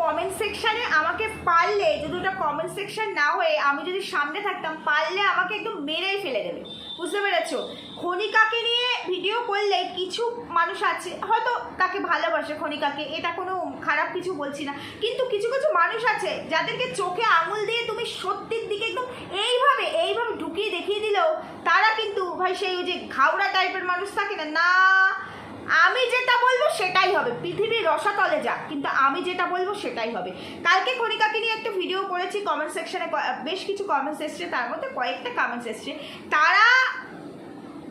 Comment সেকশনে আমাকে পারলে, যদি ওটা কমেন্ট সেকশন না হয়ে আমি যদি সামনে থাকতাম, পারলে আমাকে একদম মেরেই ফেলে দেবে। বুঝতে পেরেছ? খনিকাকে নিয়ে ভিডিও করলে কিছু মানুষ আছে, হয়তো তাকে ভালোবাসে খনিকাকে, এটা কোনো খারাপ কিছু বলছি না। কিন্তু কিছু কিছু মানুষ আছে যাদেরকে চোখে আঙুল দিয়ে তুমি সত্যির দিকে একদম এইভাবে এইভাবে ঢুকিয়ে দেখিয়ে দিলেও তারা কিন্তু ভাই সেই ওই যে ঘাওড়া টাইপের মানুষ থাকে না না আমি যেটা বলব সেটাই হবে। পৃথিবীর রসাতলে যা কিন্তু আমি যেটা বলব সেটাই হবে। কালকে কণিকাকে নিয়ে একটা ভিডিও করেছি কমেন্ট সেকশনে বেশ কিছু কমেন্টস এসছে, তার মধ্যে কয়েকটা কমেন্টস এসছে। তারা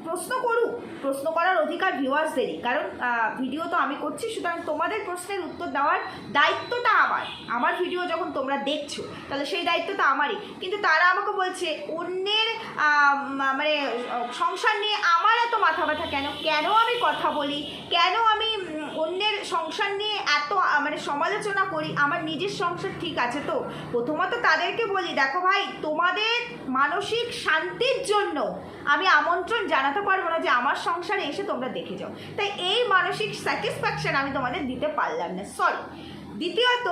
প্রশ্ন করুক, প্রশ্ন করার অধিকার ভিউয়ার্সদেরই কারণ ভিডিও তো আমি করছি, সুতরাং তোমাদের প্রশ্নের উত্তর দেওয়ার দায়িত্বটা আমার। আমার ভিডিও যখন তোমরা দেখছ, তাহলে সেই দায়িত্বটা আমারই। কিন্তু তারা আমাকে বলছে, অন্যের মানে সংসার নিয়ে আমার এত মাথা ব্যথা কেন? কেন আমি কথা বলি? কেন আমি সংসার নিয়ে এত মানে সমালোচনা করি, আমার নিজের সংসার ঠিক আছে তো? প্রথমত তাদেরকে বলি, দেখো ভাই, তোমাদের মানসিক শান্তির জন্য আমি আমন্ত্রণ জানাতে পারব না যে আমার সংসারে এসে তোমরা দেখে যাও। তাই এই মানসিক স্যাটিসফ্যাকশন আমি তোমাদের দিতে পারলাম না সরি দ্বিতীয়ত,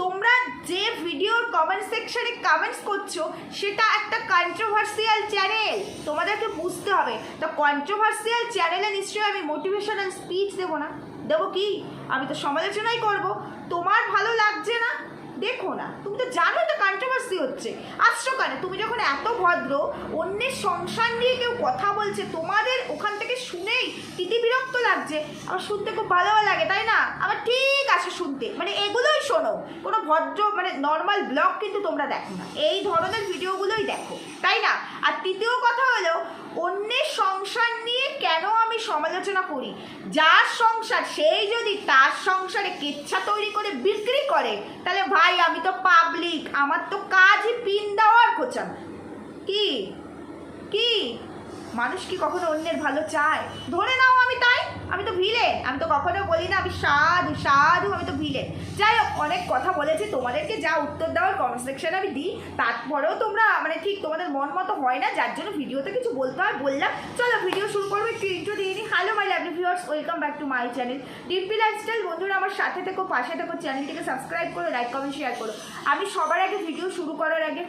তোমরা যে ভিডিওর কমেন্ট সেকশনে কমেন্টস করছ, সেটা একটা কন্ট্রোভার্সিয়াল চ্যানেল তোমাদেরকে বুঝতে হবে। তো কন্ট্রোভার্সিয়াল চ্যানেলে নিশ্চয়ই আমি মোটিভেশনাল স্পিচ দেবো না। দেবো কি? আমি তো সমালোচনাই করব। তোমার ভালো লাগছে না? দেখো না, তুমি তো জানো তো কন্ট্রোভার্সি হচ্ছে। আসছো কেন তুমি যখন এত ভদ্র, অন্যের সংসার নিয়ে কেউ কথা বলছে, তোমাদের ওখান থেকে শুনেই তিতি বিরক্ত লাগছে। আমার শুনতে খুব ভালো লাগে, তাই না? আমার ঠিক আছে শুনতে। মানে এগুলোই শোনো। কোনো ভদ্র মানে নর্মাল ব্লগ কিন্তু তোমরা দেখো না। এই ধরনের ভিডিওগুলোই দেখো, তাই না? আর তৃতীয় কথা হলো অন্যের সংসার নিয়ে কেন আমি সমালোচনা করি? যার সংসার, সেই যদি তার সংসারে কেচ্ছা তৈরি করে, বিক্রি করে, তাহলে ভাই, আমি তো পাবলিক আমার তো কাজই পিন দেওয়ার কোচানো কি? কি? মানুষ কি কখনো অন্যের ভালো চায়? ধরে নাও আমি তাই। আমি তো ভিলে আমি তো কখনো বলি না, আমি সাধু সাধু, আমি তো ভিলে যাই হোক, অনেক কথা বলেছি। তোমাদেরকে যা উত্তর দেওয়ার কমেন্ট সেকশনে আমি দিই। তারপরেও তোমরা মানে ঠিক তোমাদের মন মতো হয় না, যার জন্য ভিডিওতে কিছু বলতে হয়, বললাম। চলো ভিডিও শুরু করব। একটু ইন্ট্রো দিয়ে নিই। Hello my lovely viewers welcome back to my channel Dimpi lifestyle বন্ধুরা, আমার সাথে থেকো, পাশে থেকো চ্যানেলটিকে সাবস্ক্রাইব করো লাইক কমেন্ট শেয়ার করো। আমি সবার আগে ভিডিও শুরু করার আগে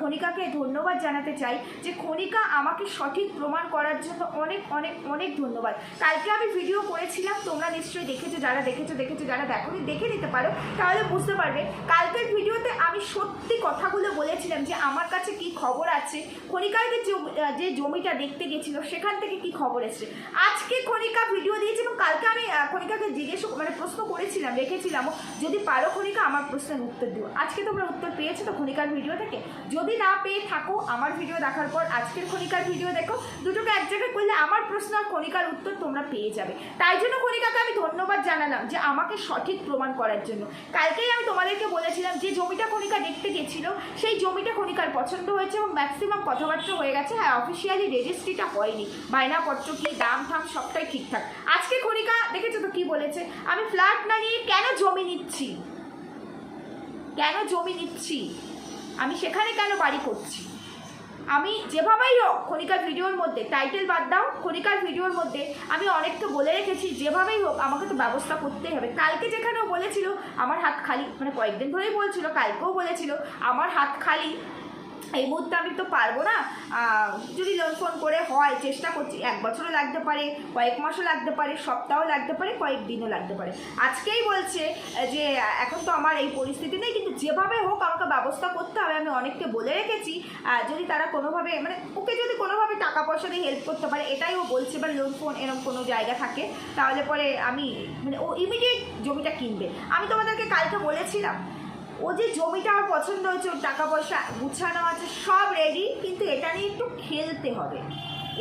খনিকাকে ধন্যবাদ জানাতে চাই যে খনিকা আমাকে সঠিক প্রমাণ করার জন্য অনেক অনেক অনেক ধন্যবাদ। কালকে আমি ভিডিও করেছিলাম, তোমরা নিশ্চয়ই দেখেছ, যারা দেখেছ দেখেছ, যারা দেখোনি, দেখে নিতে পারো। তাহলে বুঝতে পারবে, কালকের ভিডিওতে আমি সত্যি কথাগুলো বলেছিলাম যে আমার কাছে কি খবর আছে। খনিকাকে যে- জমিটা দেখতে গেছিল, সেখান থেকে কি খবর এসছে। আজকে খনিকা ভিডিও দিয়েছে এবং কালকে আমি খনিকাকে জিজ্ঞেস মানে প্রশ্ন করেছিলাম রেখেছিলাম যদি পারো খনিকা আমার প্রশ্নের উত্তর দিও। আজকে তোমরা উত্তর পেয়েছ তো খনিকার ভিডিও থেকে? যদি না পেয়ে থাকো আমার ভিডিও দেখার পর, আজকের খনিকার ভিডিও দেখো, দুটোকে এক জায়গায় করলে আমার প্রশ্ন আর খনিকার উত্তর তোমরা পেয়ে যাবে। তাই জন্য খনিকাকে আমি ধন্যবাদ জানালাম যে আমাকে সঠিক প্রমাণ করার জন্য। কালকেই আমি তোমাদেরকে বলেছিলাম যে জমিটা খনিকা দেখতে গেছিল, সেই জমিটা খনিকার পছন্দ হয়েছে এবং ম্যাক্সিমাম কথাবার্তা হয়ে গেছে। হ্যাঁ অফিসিয়ালি রেজিস্ট্রিটা হয়নি। বায়নাপত্র কি দাম ঠাম সবটাই ঠিকঠাক। আজকে খনিকা দেখেছ তো কি বলেছে? আমি ফ্ল্যাট না নিয়ে কেন জমি নিচ্ছি? কেন জমি নিচ্ছি? আমি সেখানে কেন বাড়ি করছি? আমি যেভাবেই হোক খনিকার ভিডিওর মধ্যে টাইটেল বাদ দাও খনিকার ভিডিওর মধ্যে আমি অনেক তো বলে রেখেছি, যেভাবেই হোক আমাকে তো ব্যবস্থা করতেই হবে। কালকে যেখানেও বলেছিল, আমার হাত খালি মানে কয়েকদিন ধরেই বলছিল, কালকেও বলেছিল, আমার হাত খালি এই মুহূর্তে আমি তো পারব না। যদি লোন ফোন করে হয়, চেষ্টা করছি। এক বছরও লাগতে পারে, কয়েক মাসও লাগতে পারে, সপ্তাহও লাগতে পারে, কয়েক দিনও লাগতে পারে। আজকেই বলছে যে, এখন তো আমার এই পরিস্থিতি নেই, কিন্তু যেভাবে হোক আমাকে ব্যবস্থা করতে হবে। আমি অনেককে বলে রেখেছি যদি তারা কোনোভাবে মানে ওকে যদি কোনোভাবে টাকা পয়সা দিয়ে হেল্প করতে পারে, এটাই ও বলছে বা লোন ফোন এরকম কোনো জায়গা থাকে, তাহলে পরে আমি মানে ও ইমিডিয়েট জমিটা কিনবে। আমি তোমাদেরকে কালকে বলেছিলাম ও যে জমিটা আমার পছন্দ হয়েছে, ওর টাকা পয়সা গুছানো আছে, সব রেডি কিন্তু এটা নিয়ে একটু খেলতে হবে।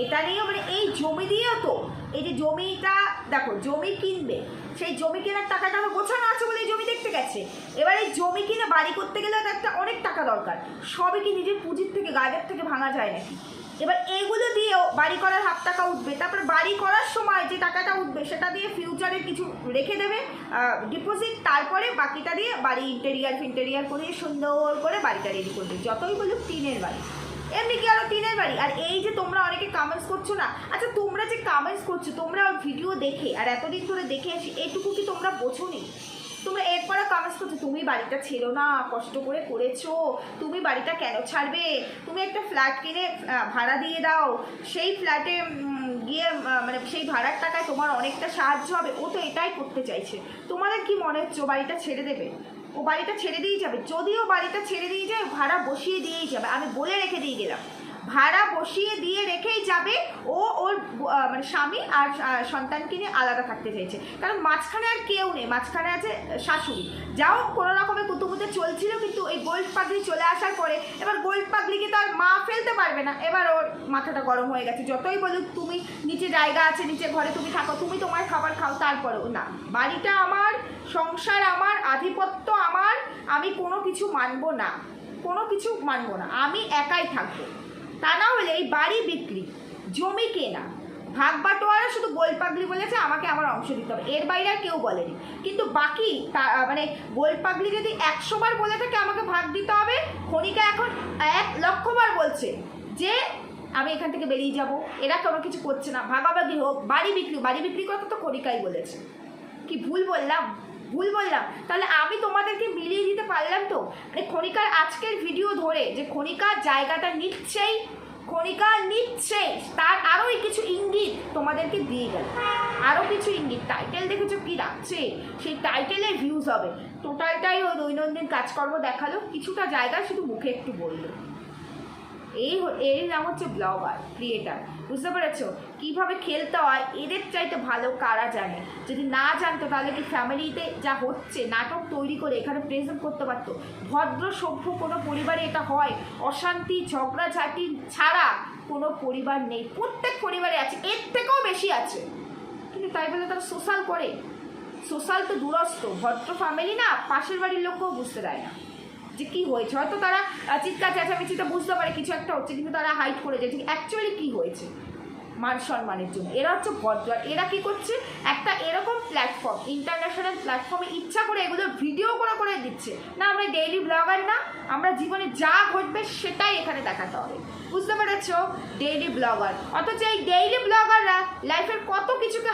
এটা নিয়েও মানে এই জমি দিয়েও তো, এই যে জমিটা, দেখো, জমি কিনবে, সেই জমি কেনার টাকাটা আমার গোছানো আছে বলে এই জমি দেখতে গেছে। এবার এই জমি কিনে বাড়ি করতে গেলে একটা অনেক টাকা দরকার। সবই কি নিজের পুঁজির থেকে গাজের থেকে ভাঙা যায় নাকি? এবার এগুলো দিয়েও বাড়ি করার হাফ টাকা উঠবে। তারপর বাড়ি করার সময় যে টাকাটা উঠবে, সেটা দিয়ে ফিউচারে কিছু রেখে দেবে ডিপোজিট তারপরে বাকিটা দিয়ে বাড়ি ইন্টেরিয়ার ফিন্টেরিয়ার করে সুন্দর করে বাড়িটা রেডি করবে যতই বলুক টিনের বাড়ি। এমনি কি আরও টিনের বাড়ি? আর এই যে তোমরা অনেকে কামেন্টস করছ না? আচ্ছা তোমরা যে কামেন্টস করছ, তোমরা ভিডিও দেখে, আর এতদিন ধরে দেখে আসি, এটুকু কি তোমরা বোঝো নি তোমরা এরপরে কমেন্টস করছ, তুমি বাড়িটা ছেড়ো না, কষ্ট করে করেছ। তুমি বাড়িটা কেন ছাড়বে? তুমি একটা ফ্ল্যাট কিনে ভাড়া দিয়ে দাও। সেই ফ্ল্যাটে গিয়ে মানে সেই ভাড়ার টাকায় তোমার অনেকটা সাহায্য হবে। ও তো এটাই করতে চাইছে। তোমাদের কি মনে হচ্ছে বাড়িটা ছেড়ে দেবে? ও বাড়িটা ছেড়ে দিয়েই যাবে। যদিও বাড়িটা ছেড়ে দিয়ে যায়, ভাড়া বসিয়ে দিয়েই যাবে। আমি বলে রেখে দিয়ে গেলাম। ভাড়া বসিয়ে দিয়ে রেখেই যাবে। ও ওর মানে স্বামী আর সন্তানকে নিয়ে আলাদা থাকতে চাইছে। কারণ মাঝখানে আর কেউ নেই, মাঝখানে আছে শাশুড়ি। যাও কোনো রকমের কুতুমুতে চলছিল, কিন্তু এই গোল্ড পাগলি চলে আসার পরে এবার গোল্ড পাগলিকে তো আর মা ফেলতে পারবে না। এবার ওর মাথাটা গরম হয়ে গেছে। যতই বলুক, তুমি নিচে জায়গা আছে, নিচে ঘরে তুমি থাকো, তুমি তোমার খাবার খাও, তারপরেও না। বাড়িটা আমার, সংসার আমার, আধিপত্য আমার, আমি কোনো কিছু মানবো না। কোনো কিছু মানবো না। আমি একাই থাকব। তা না হলে এই বাড়ি বিক্রি, জমি কেনা, ভাগ বাটোয়ারা শুধু গোলপাগলি বলেছে, আমাকে আমার অংশ দিতে হবে। এর বাইরে আর কেউ বলেনি। কিন্তু বাকি মানে গোলপাগলি যদি একশো বার বলে থাকে, আমাকে ভাগ দিতে হবে। খনিকা এখন এক লক্ষ বার বলছে যে, আমি এখান থেকে বেরিয়ে যাব। এরা কোনো কিছু করছে না। ভাগাভাগি হোক, বাড়ি বিক্রি বাড়ি বিক্রি কথা তো খনিকাই বলেছে। কি ভুল বললাম? ভুল বললাম। তাহলে আমি তোমাদেরকে মিলিয়ে দিতে পারলাম তো? মানে খনিকার আজকের ভিডিও ধরে যে খনিকার জায়গাটা নিচ্ছেই খনিকা নিচ্ছেই, তার আরও কিছু ইঙ্গিত তোমাদেরকে দিয়ে গেল। আরও কিছু ইঙ্গিত। টাইটেল দেখেছ কি রাখছে? সেই টাইটেলের ভিউজ হবে। টোটালটাই ওই দৈনন্দিন কাজকর্ম দেখাল। কিছুটা জায়গা শুধু মুখে একটু বলল। এই এর নাম হচ্ছে ব্লগার ক্রিয়েটার বুঝতে পেরেছ? কীভাবে খেলতে হয়, এদের চাইতে ভালো কারা জানে? যদি না জানতো, তাহলে কি ফ্যামিলিতে যা হচ্ছে, নাটক তৈরি করে এখানে প্রেজেন্ট করতে পারতো? ভদ্র, সভ্য কোনো পরিবারে এটা হয়? অশান্তি, ঝগড়াঝাটি ছাড়া কোনো পরিবার নেই। প্রত্যেক পরিবারে আছে, এর থেকেও বেশি আছে। কিন্তু তাই বলে তারা সোশ্যাল করে। সোশ্যাল তো দূরস্থ, ভদ্র ফ্যামিলি না, পাশের বাড়ির লোককেও বুঝতে দেয় না। যে কি হয়েছে? হয়তো তারা চিৎকার চেঁচামেচিতে বুঝতে পারে, কিছু একটা হচ্ছে, কিন্তু তারা হাইট করে যায়। ঠিক অ্যাকচুয়ালি কী হয়েছে? মান সম্মানের জন্য। এরা হচ্ছে ভদ্র এরা কি করছে? একটা এরকম প্ল্যাটফর্ম ইন্টারন্যাশনাল প্ল্যাটফর্মে ইচ্ছা করে এগুলো ভিডিও করে করে দিচ্ছে। না, আমরা ডেইলি ব্লগার না, আমরা জীবনে যা ঘটবে সেটাই এখানে দেখাতে হবে। বুঝতে পেরেছ? ডেইলি ব্লগার অথচ এই ডেইলি ব্লগাররা লাইফের কত কিছুকে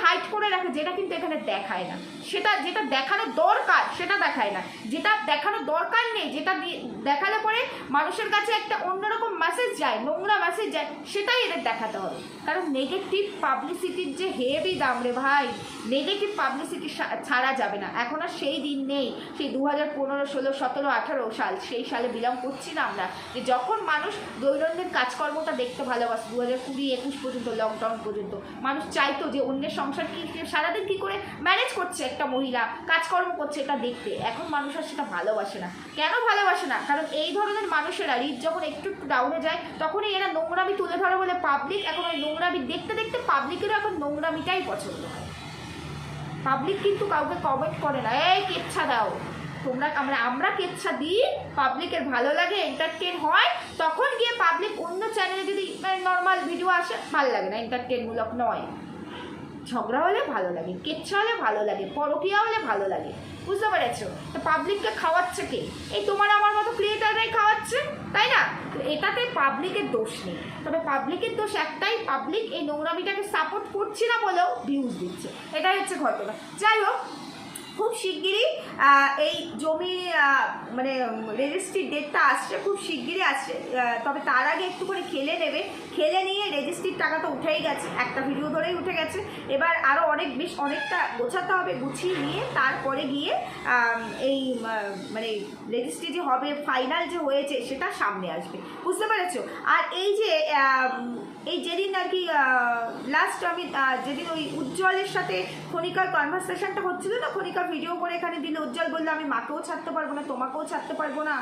যেটা কিন্তু এখানে দেখায় না। সেটা, যেটা দেখানো দরকার, সেটা দেখায় না। যেটা দেখানো দরকার নেই, যেটা দেখালে পরে মানুষের কাছে একটা অন্যরকম মেসেজ যায়, নোংরা মেসেজ যায়, সেটাই এদের দেখাতে হবে। কারণ নেগেটিভ পাবলিসিটির যে হেভি দাম রে ভাই নেগেটিভ পাবলিসিটি ছাড়া যাবে না। এখন আর সেই দিন নেই, সেই দু হাজার পনেরো, ষোলো, সতেরো, আঠারো সাল, সেই সালে বিলং করছি না আমরা। যে যখন মানুষ দৈনন্দিন কাজকর্মটা দেখতে ভালোবাসে দু হাজার কুড়ি, একুশ পর্যন্ত লকডাউন পর্যন্ত, মানুষ চাইতো যে অন্যের সংসার কি সারাদিন কী করে ম্যানেজ করছে একটা মহিলা, কাজকর্ম করছে এটা দেখতে। এখন মানুষ আর সেটা ভালোবাসে না। কেন ভালোবাসে না? কারণ এই ধরনের মানুষেরা রিচ যখন একটু একটু ডাউনে যায়, তখনই এরা নোংরামি তুলে ধরে বলে পাবলিক এখন ওই নোংরামি দেখতে দেখতে পাবলিকেরও এখন নোংরামিটাই পছন্দ হয়। পাবলিক কিন্তু কাউকে কমেন্ট করে না, এই কেচ্ছা দাও। তোমরা আমরা আমরা কেচ্ছা দিই পাবলিকের ভালো লাগে এন্টারটেন হয়, তখন গিয়ে পাবলিক অন্য চ্যানেলে যদি নর্মাল ভিডিও আসে, ভালো লাগে না এন্টারটেনমূলক নয়। ঝগড়া হলে ভালো লাগে, কেচ্ছা হলে ভালো লাগে, পরকিয়া হলে ভালো লাগে, বুঝতে পেরেছ? তো পাবলিককে খাওয়াচ্ছে কে? এই তোমার আমার মতো ক্রিয়েটাররাই খাওয়াচ্ছে, তাই না? তো এটাতে পাবলিকের দোষ নেই। তবে পাবলিকের দোষ একটাই পাবলিক এই নোংরামিটাকে সাপোর্ট করছে না বলেও ভিউজ দিচ্ছে। এটাই হচ্ছে ঘটনা। যাই হোক খুব শিগগিরই এই জমি মানে রেজিস্ট্রির ডেটটা আসছে, খুব শিগগিরই আসছে। তবে তার আগে একটু করে খেলে নেবে। খেলে নিয়ে রেজিস্ট্রির টাকা তো উঠেই গেছে। একটা ভিডিও ধরেই উঠে গেছে। এবার আরও অনেক বেশ, অনেকটা গোছাতে হবে, গুছিয়ে নিয়ে তারপরে গিয়ে এই মানে রেজিস্ট্রি যে হবে ফাইনাল যে হয়েছে, সেটা সামনে আসবে। বুঝতে পেরেছ? আর এই যে এই যেদিন আর কি লাস্ট আমি যেদিন ওই উজ্জ্বলের সাথে খনিকার কনভারসেশনটা হচ্ছিল না? খনিকার ভিডিও করে এখানে দিল উজ্জ্বল বলল, আমি মাকেও ছাড়তে পারব না, তোমাকেও ছাড়তে পারব না।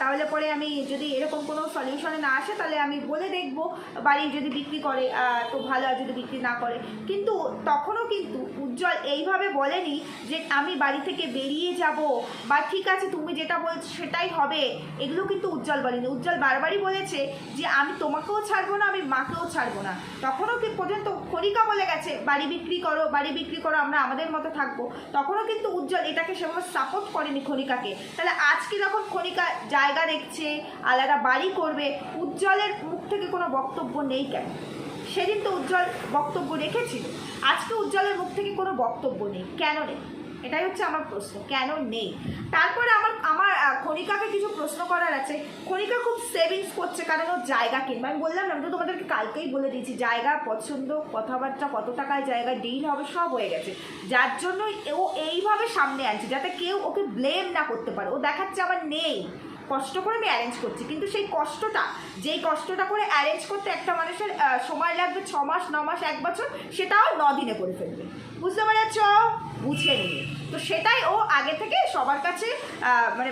তাহলে পরে আমি যদি এরকম কোনো সলিউশনে না আসে, তাহলে আমি বলে দেখব বাড়ি যদি বিক্রি করে তো ভালো আর যদি বিক্রি না করে। কিন্তু তখনও কিন্তু উজ্জ্বল এইভাবে বলেনি যে, আমি বাড়ি থেকে বেরিয়ে যাব, বা ঠিক আছে, তুমি যেটা বলছো সেটাই হবে। এগুলো কিন্তু উজ্জ্বল বলেনি। উজ্জ্বল বারবারই বলেছে যে, আমি তোমাকেও ছাড়বো না, আমি মাকেও ছাড়বো না। তখনও কি পর্যন্ত খনিকা বলে গেছে, বাড়ি বিক্রি করো, বাড়ি বিক্রি করো, আমরা আমাদের মতো থাকব। তখনও কিন্তু উজ্জ্বল, এটাকে সেভাবে সাপোর্ট করেনি খনিকাকে। তাহলে আজকে যখন খনিকা জায়গা দেখছে, আলাদা বাড়ি করবে, উজ্জ্বলের মুখ থেকে কোনো বক্তব্য নেই কেন? সেদিন তো উজ্জ্বল বক্তব্য রেখেছিল। আজকে উজ্জ্বলের মুখ থেকে কোনো বক্তব্য নেই। কেন নেই? এটাই হচ্ছে আমার প্রশ্ন, কেন নেই? তারপরে আমার আমার খনিকাকে কিছু প্রশ্ন করার আছে। খনিকা খুব সেভিংস করছে কারণ ও জায়গা কিনবে। আমি বললাম না, আমি তো তোমাদেরকে কালকেই বলে দিয়েছি, জায়গা, পছন্দ, কথাবার্তা, কত টাকায় জায়গা ডিল হবে, সব হয়ে গেছে। যার জন্য ও এইভাবে সামনে আনছে, যাতে কেউ ওকে ব্লেম না করতে পারে। ও দেখাচ্ছে আমার নেই। কষ্ট করে আমি অ্যারেঞ্জ করছি। কিন্তু সেই কষ্টটা, যেই কষ্টটা করে অ্যারেঞ্জ করতে একটা মানুষের সময় লাগবে ছ মাস, ন মাস, এক বছর, সেটাও ন দিনে করে ফেলবে। বুঝতে পেরেছ? বুঝে নিয়ে তো সেটাই ও আগে থেকে সবার কাছে মানে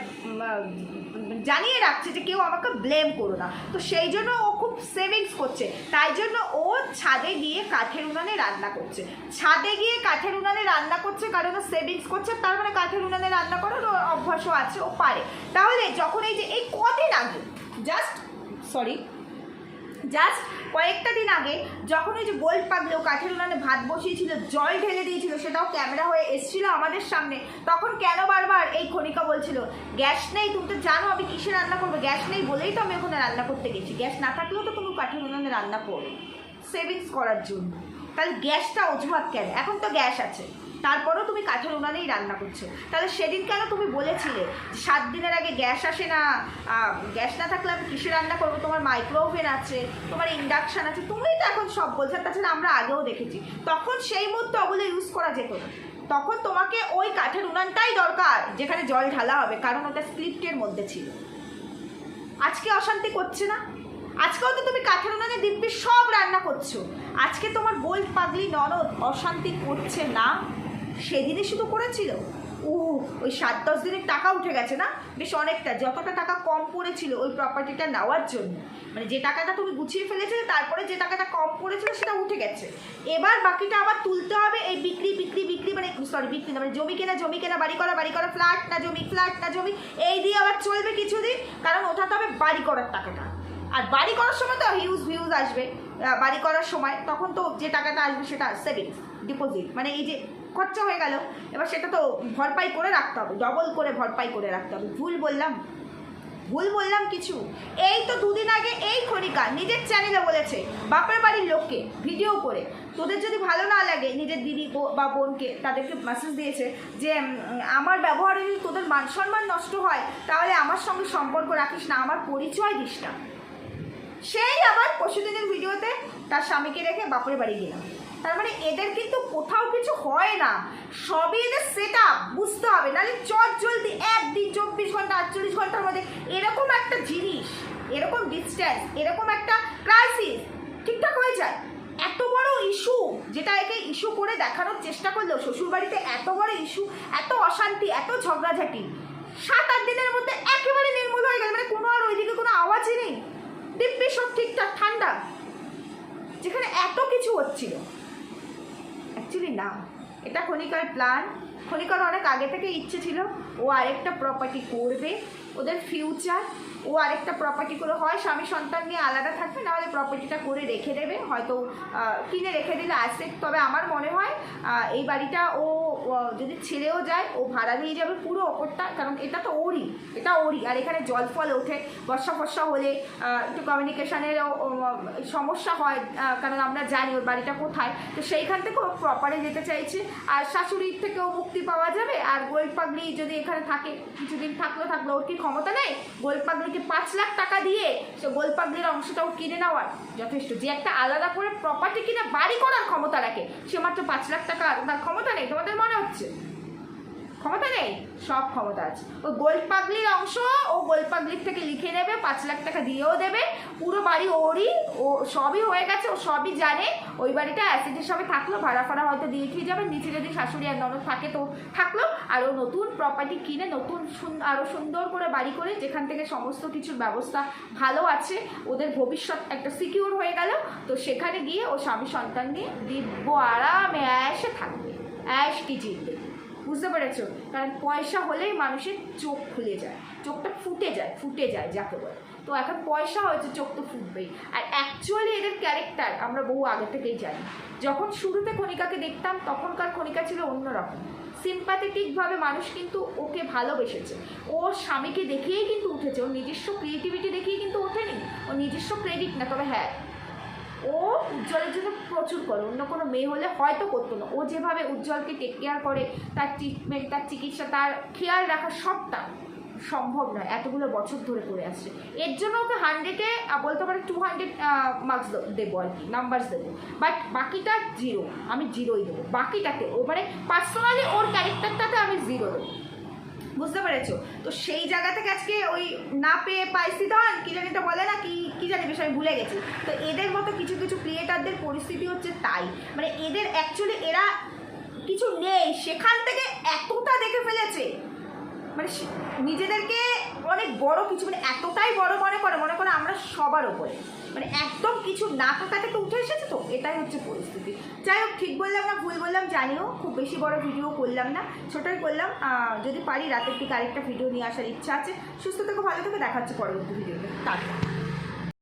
জানিয়ে রাখছে যে কেউ আমাকে ব্লেম করো না। তো সেই জন্য ও খুব সেভিংস করছে। তাই জন্য ও ছাদে গিয়ে কাঠের উনানে রান্না করছে। ছাদে গিয়ে কাঠের উনানে রান্না করছে কারণ ও সেভিংস করছে, তার মানে কাঠের উনানে রান্না করার অভ্যাসও আছে, ও পারে। তাহলে যখন এই যে, এই কদিন আগে জাস্ট সরি জাস্ট কয়েকটা দিন আগে যখন ওই যে গোল্ড পাগলে কাঠের উনানে ভাত বসিয়েছিল, জল ঢেলে দিয়েছিল, সেটাও ক্যামেরা হয়ে এসেছিল আমাদের সামনে, তখন কেন বারবার এই খনিকা বলছিল, গ্যাস নেই, তুমি তো জানো আমি কিসে রান্না করব? গ্যাস নেই বলেই তো আমি ওখানে রান্না করতে গেছি, গ্যাস না থাকলেও তো তুমি কাঠের উনানে রান্না করো সেভিংস করার জন্য। তাহলে গ্যাসটা অজুহাত কেন? এখন তো গ্যাস আছে। তারপরেও তুমি কাঠের উনানেই রান্না করছ। তাহলে সেদিন কেন তুমি বলেছিলে সাত দিনের আগে গ্যাস আসে না? গ্যাস না থাকলে আমি কিসে রান্না করব? তোমার মাইক্রোওভেন আছে, তোমার ইন্ডাকশান আছে তুমিই তো এখন সব বলছো। তাছাড়া আমরা আগেও দেখেছি, তখন সেই মুহূর্তে ওগুলো ইউজ করা যেত না। তখন তোমাকে ওই কাঠের উনানটাই দরকার, যেখানে জল ঢালা হবে, কারণ ওটা স্ক্রিপ্টের মধ্যে ছিল। আজকে অশান্তি করছে না? আজকেও তো তুমি কাঠের উনানে দিব্যি সব রান্না করছ। আজকে তোমার গোল্ড পাগলি ননদ অশান্তি করছে না? সেদিনই শুধু করেছিল? ও, ওই সাত দশ দিনের টাকা উঠে গেছে না? বেশ অনেকটা, যতটা টাকা কম পড়েছিল ওই প্রপার্টিটা নেওয়ার জন্য। মানে যে টাকাটা তুমি গুছিয়ে ফেলেছিলে, তারপরে যে টাকাটা কম পড়েছিল সেটা উঠে গেছে। এবার বাকিটা আবার তুলতে হবে এই বিক্রি বিক্রি বিক্রি মানে সরি বিক্রি না মানে জমি কেনা জমি কেনা, বাড়ি করা বাড়ি করা ফ্ল্যাট না জমি ফ্ল্যাট না জমি, এই দিয়ে আবার চলবে কিছুদিন, কারণ ওঠাতে হবে বাড়ি করার টাকাটা। আর বাড়ি করার সময় তো হিউজ ভিউজ আসবে। বাড়ি করার সময়, তখন তো যে টাকাটা আসবে সেটা সেভিংস ডিপোজিট মানে এই যে খরচা হয়ে গেল। এবার সেটা তো ভরপাই করে রাখতে হবে ডবল করে ভরপাই করে রাখতে হবে। ভুল বললাম? ভুল বললাম কিছু? এই তো দুদিন আগে এই খনিকা নিজের চ্যানেলে বলেছে, বাপের বাড়ির লোককে ভিডিও করে। তোদের যদি ভালো না লাগে, নিজের দিদি বা বোনকে তাদেরকে মেসেজ দিয়েছে যে আমার ব্যবহারে যদি তোদের মান সম্মান নষ্ট হয়, তাহলে আমার সঙ্গে সম্পর্ক রাখিস না, আমার পরিচয় দিস না। সেই আবার পরশুদিনের ভিডিওতে তার স্বামীকে রেখে বাপের বাড়ি গেলাম। তার মানে এদের কিন্তু কোথাও কিছু হয় না। সবই এদের সেট বুঝতে হবে। নাহলে চট জলদি একদিন চব্বিশ ঘণ্টা, আটচল্লিশ ঘণ্টার মধ্যে এরকম একটা জিনিস, এরকম ডিস্টেন্স এরকম একটা ক্রাইসিস ঠিকঠাক হয়ে যায়। এত বড় ইস্যু যেটা একে ইস্যু করে দেখানোর চেষ্টা করলেও শ্বশুরবাড়িতে এত বড় ইস্যু এত অশান্তি, এত ঝগড়াঝাটি, সাত আট দিনের মধ্যে একেবারে নির্মূল হয়ে গেল। মানে কোনো আর ওইদিকে কোনো আওয়াজই নেই। দিব্যি সব ঠিকঠাক, ঠান্ডা। যেখানে এত কিছু হচ্ছিল। অ্যাকচুয়ালি না এটা খনিকার প্ল্যান খনিকার অনেক আগে থেকে ইচ্ছে ছিল, ও আরেকটা প্রপার্টি করবে, ওদের ফিউচার ও আরেকটা প্রপার্টি করে, হয় স্বামী সন্তান নিয়ে আলাদা থাকবে নাহলে প্রপার্টিটা করে রেখে দেবে, হয়তো কিনে রেখে দিলে আসে তবে আমার মনে হয় এই বাড়িটা ও যদি ছেড়েও যায়, ও ভাড়া নিয়ে যাবে পুরো ওপরটা, কারণ এটা তো ওরই, এটা ওরই, আর এখানে জল ফল ওঠে, বর্ষা ফর্ষা হলে একটু কমিউনিকেশানেরও সমস্যা হয় কারণ আমরা জানি ওর বাড়িটা কোথায়, তো সেইখান থেকে ও প্রপারে যেতে চাইছে, আর শাশুড়ির থেকেও মুক্তি পাওয়া যাবে আর গোল্ড পাগলি যদি এখানে থাকে, কিছুদিন থাকল থাকল, ওর কি ক্ষমতা নেই? গোল্ড পাগলিকে পাঁচ লাখ টাকা দিয়ে সে গোল্ড পাগলির অংশটাও কিনে নেওয়ার যথেষ্ট। যে একটা আলাদা করে প্রপার্টি কিনে বাড়ি করার ক্ষমতা রাখে, সে মাত্র পাঁচ লাখ টাকা তার ক্ষমতা নেই। তোমাদের মনে হচ্ছে? ক্ষমতা নেই? সব ক্ষমতা আছে। ওই গোল্ড পাগলির অংশ, ও গোল্ড পাগলির থেকে লিখে নেবে, পাঁচ লাখ টাকা দিয়েও দেবে। পুরো বাড়ি ওরই, ও সবই হয়ে গেছে, ও সবই জানে। ওই বাড়িটা অ্যাসিডের হিসাবে থাকল, ভাড়া ফাড়া হয়তো দিয়ে দিয়ে যাবে। নিচে যদি শাশুড়ি আর ননদ থাকে তো থাকল। আর ও নতুন প্রপার্টি কিনে, নতুন আরও সুন্দর করে বাড়ি করে, যেখান থেকে সমস্ত কিছুর ব্যবস্থা ভালো আছে, ওদের ভবিষ্যৎ একটা সিকিউর হয়ে গেল। তো সেখানে গিয়ে ও স্বামী সন্তান নিয়ে দিব্য আরামে অ্যাশে থাকবে। অ্যাশ কি জিতবে? বুঝতে পেরেছ? কারণ পয়সা হলেই মানুষের চোখ খুলে যায়, চোখটা ফুটে যায় ফুটে যায়, যাকে বলে। তো এখন পয়সা হয়েছে, চোখ তো ফুটবেই। আর অ্যাকচুয়ালি এদের ক্যারেক্টার আমরা বহু আগে থেকেই জানি। যখন শুরুতে কণিকাকে দেখতাম, তখনকার কণিকা ছিল অন্যরকম। সিম্পাথেটিকভাবে মানুষ কিন্তু ওকে ভালোবেসেছে। ও স্বামীকে দেখেই কিন্তু উঠেছে। ওর নিজস্ব ক্রিয়েটিভিটি দেখেই কিন্তু ওঠেনি। ওর নিজস্ব ক্রেডিট না, তবে হ্যাঁ ও উজ্জ্বলের জন্য প্রচুর করে, অন্য কোনো মেয়ে হলে হয়তো করতো না। ও যেভাবে উজ্জ্বলকে টেক কেয়ার করে, তার ট্রিটমেন্ট তার চিকিৎসা, তার খেয়াল রাখা সবটা সম্ভব নয়, এতগুলো বছর ধরে করে আসছে। এর জন্য ওকে হান্ড্রেডে বলতে পারে টু হান্ড্রেড মার্কস দেবো আর কি নাম্বারস দেবো। বাট বাকিটা জিরো আমি জিরোই দেবো। বাকিটাতে, ও মানে পার্সোনালি ওর ক্যারেক্টারটাতে আমি জিরো দেবো। বুঝতে পেরেছ? তো সেই জায়গা থেকে আজকে ওই না পেয়ে পাইছি ধন কি জানি তো বলে না, কি কি জানি বিষয় ভুলে গেছি। তো এদের মতো কিছু কিছু ক্রিয়েটারদের পরিস্থিতি হচ্ছে তাই। মানে এদের অ্যাকচুয়ালি এরা কিছু নেই, সেখান থেকে এতটা দেখে ফেলেছে। মানে নিজেদেরকে অনেক বড় কিছু মানে এতটাই বড় মনে করে মনে করে আমরা সবার ওপরে মানে একদম কিছু না থাকা থেকে উঠে এসেছে তো, এটাই হচ্ছে পরিস্থিতি। যাই হোক, ঠিক বললাম না, ভুল বললাম জানিও খুব বেশি বড় ভিডিও করলাম না। ছোটোই করলাম যদি পারি রাতের দিকে আরেকটা ভিডিও নিয়ে আসার ইচ্ছা আছে। সুস্থ থেকে, ভালো থেকে দেখাচ্ছে পরবর্তী ভিডিওতে টাটা।